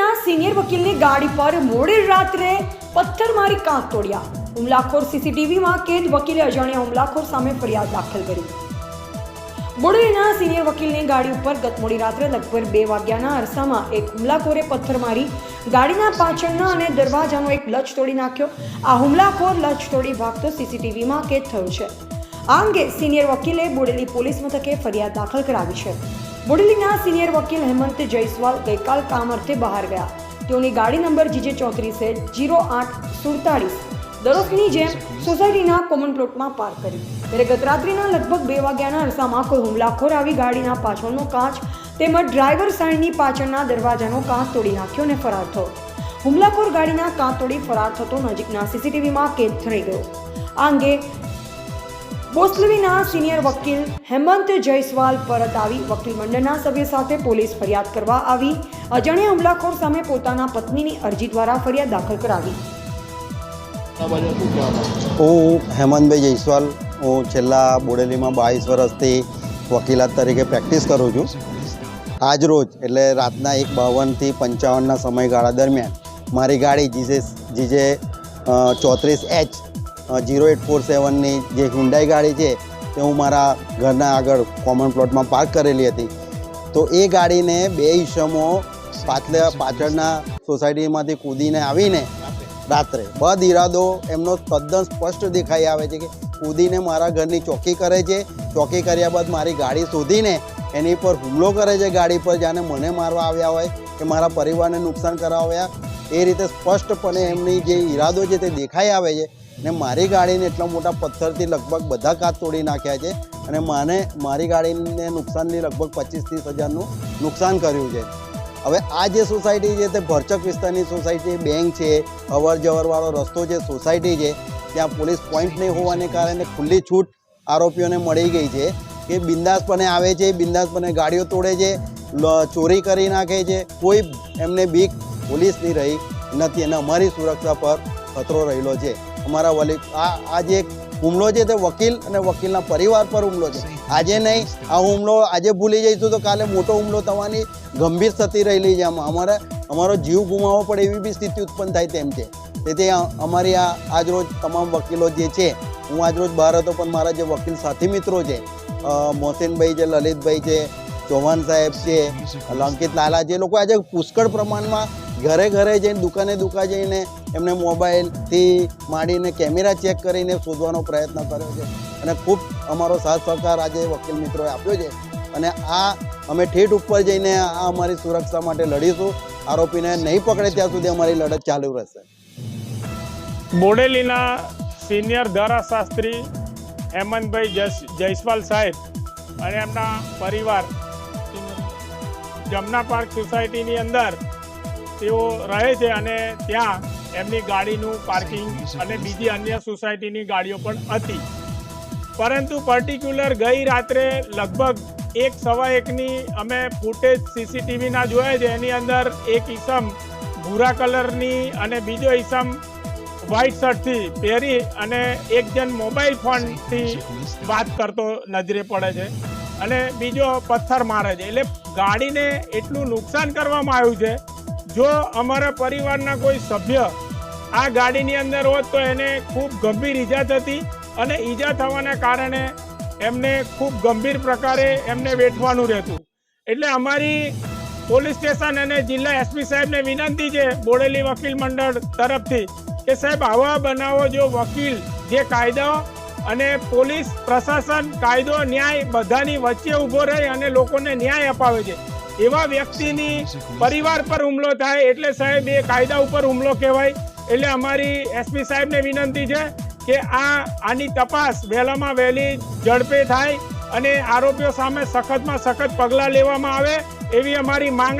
Senior વકીલની ગાડી પર મોડી રાત્રે પથ્થરમારી કાંક તોડ્યા. હુમલાખોર સીસીટીવીમાં કેદ વકીલે અજાણ્યા હુમલાખોર સામે ફરિયાદ દાખલ કરી. બોડેલીના સિનિયર વકીલની ગાડી ઉપર ગત મોડી રાત્રે લગભગ બે વાગ્યાના અરસામાં એક હુમલાખોરે પથ્થર મારી ગાડીના પાછળના અને દરવાજાનો એક લચ તોડી નાખ્યો. આ હુમલાખોર લચ તોડી ભાગતો સીસીટીવીમાં કેદ થયો છે. આ અંગે સિનિયર વકીલે બોડેલી પોલીસ મથકે ફરિયાદ દાખલ કરાવી છે. બોડેલીના સિનિયર વકીલ હેમંત જયસ્વાલ ગઈકાલ કામ અર્થે બહાર ગયા. તેઓની ગાડી નંબર જીજે ચોત્રીસે જીરો આઠ સુડતાળીસ દરરોજની જેમ સોસાયટીના કોમન પ્લોટમાં પાર્ક કરી. ત્યારે ગતરાત્રિના લગભગ બે વાગ્યાના અરસામાં કોઈ હુમલાખોર આવી ગાડીના પાછળનો કાચ તેમજ ડ્રાઈવર સાઈડની પાછળના દરવાજાનો કાચ તોડી નાખ્યો અને ફરાર થયો. હુમલાખોર ગાડીના કાચ તોડી ફરાર થતો નજીકના સીસીટીવીમાં કેદ થઈ ગયો. આ અંગે બોસલવીના સિનિયર વકીલ હેમંત જયસ્વાલ પરત આવી વકીલ મંડળના સભ્ય સાથે પોલીસ ફરિયાદ કરવા આવી. અજાણ્યા હુમલાખોર સામે પોતાના પત્નીની અરજી દ્વારા ફરિયાદ દાખલ કરાવી. હું હેમંતભાઈ જયસ્વાલ હું છેલ્લા બોડેલીમાં બાવીસ વર્ષથી વકીલાત તરીકે પ્રેક્ટિસ કરું છું. આજ રોજ એટલે રાતના એક બાવનથી પંચાવનના સમયગાળા દરમિયાન મારી ગાડી જીજે જીજે ચોત્રીસ એચ જીરો એટ ફોર સેવનની જે હિન્ડાઈ ગાડી છે તે હું મારા ઘરના આગળ કોમન પ્લોટમાં પાર્ક કરેલી હતી. તો એ ગાડીને બે ઈસમો પાછલા પાછળના સોસાયટીમાંથી કૂદીને આવીને રાત્રે બદ ઈરાદો એમનો તદ્દન સ્પષ્ટ દેખાઈ આવે છે કે કૂદીને મારા ઘરની ચોકી કરે છે. ચોકી કર્યા બાદ મારી ગાડી શોધીને એની પર હુમલો કરે છે ગાડી પર, જાણે મને મારવા આવ્યા હોય કે મારા પરિવારને નુકસાન કરાવ્યા. એ રીતે સ્પષ્ટપણે એમની જે ઈરાદો છે તે દેખાઈ આવે છે. ને મારી ગાડીને એટલા મોટા પથ્થરથી લગભગ બધા કાચ તોડી નાખ્યા છે અને મને મારી ગાડીને નુકસાનની લગભગ પચીસ ત્રીસ હજારનું નુકસાન કર્યું છે. હવે આ જે સોસાયટી છે તે ભરચક વિસ્તારની સોસાયટી, બેંક છે અવર જવરવાળો રસ્તો છે સોસાયટી છે, ત્યાં પોલીસ પોઈન્ટ નહીં હોવાને કારણે ખુલ્લી છૂટ આરોપીઓને મળી ગઈ છે કે બિંદાસપણે આવે છે, બિંદાસપણે ગાડીઓ તોડે છે ચોરી કરી નાખે છે, કોઈ એમને બીક પોલીસની રહી નથી અને અમારી સુરક્ષા પર ખતરો રહેલો છે. અમારા વલી, આ આ જે હુમલો છે તે વકીલ અને વકીલના પરિવાર પર હુમલો છે. આજે નહીં, આ હુમલો આજે ભૂલી જઈશું તો કાલે મોટો હુમલો થવાની ગંભીર સ્થિતિ રહેલી છે આમાં. અમારા, અમારો જીવ ગુમાવવો પડે એવી બી સ્થિતિ ઉત્પન્ન થાય તેમ છે. તેથી અમારી આ આજરોજ તમામ વકીલો જે છે, હું આજરોજ બહાર હતો પણ મારા જે વકીલ સાથી મિત્રો છે મોહસિનભાઈ છે, લલિતભાઈ છે, ચૌહાણ સાહેબ છે લંકિત લાલા જે લોકો આજે પુષ્કળ પ્રમાણમાં ઘરે ઘરે જઈને દુકાને દુકા જઈને એમને મોબાઈલથી માંડીને કેમેરા ચેક કરીને શોધવાનો પ્રયત્ન કર્યો છે. અને ખૂબ અમારો સાથ સહકાર આજે વકીલ મિત્રોએ આપ્યો છે. અને આ અમે ઠેઠ ઉપર જઈને આ અમારી સુરક્ષા માટે લડીશું. આરોપીને નહીં પકડે ત્યાં સુધી અમારી લડત ચાલુ રહેશે. બોડેલીના સિનિયર ધારાશાસ્ત્રી હેમંતભાઈ જયસ્વાલ સાહેબ અને એમના પરિવાર, જમના પાર્ક સોસાયટીની અંદર તેઓ રહે છે અને ત્યાં એમની ગાડીનું પાર્કિંગ અને બીજી અન્ય સોસાયટીની ગાડીઓ પણ હતી. પરંતુ પર્ટિક્યુલર ગઈ રાત્રે લગભગ એક સવા એકની અમે ફૂટેજ સીસીટીવીના જોયા છે. એની અંદર એક ઈસમ ભૂરા કલરની અને બીજો ઈસમ વ્હાઇટ શર્ટથી પહેરી અને એક જણ મોબાઈલ ફોનથી વાત કરતો નજરે પડે છે અને બીજો પથ્થર મારે છે. એટલે ગાડીને એટલું નુકસાન કરવામાં આવ્યું છે જો અમારા પરિવારના કોઈ સભ્ય આ ગાડીની અંદર હોત તો એને ખૂબ ગંભીર ઈજા થતી અને ઈજા થવાના કારણે એમને ખૂબ ગંભીર પ્રકારે એમને વેઠવાનું રહેતું. એટલે અમારી પોલીસ સ્ટેશન અને જિલ્લા એસપી સાહેબને વિનંતી છે બોડેલી વકીલ મંડળ તરફથી કે સાહેબ આવા બનાવો જો વકીલ, જે કાયદો અને પોલીસ પ્રશાસન કાયદો ન્યાય બધાની વચ્ચે ઊભો રહી અને લોકોને ન્યાય અપાવે છે. એવા વ્યક્તિની પરિવાર પર હુમલો થાય એટલે સાહેબ એ કાયદા ઉપર હુમલો કહેવાય. એટલે અમારી એસપી સાહેબને વિનંતી છે કે આ, આની તપાસ વહેલામાં વહેલી ઝડપે થાય અને આરોપીઓ સામે સખતમાં સખત પગલાં લેવામાં આવે એવી અમારી માંગ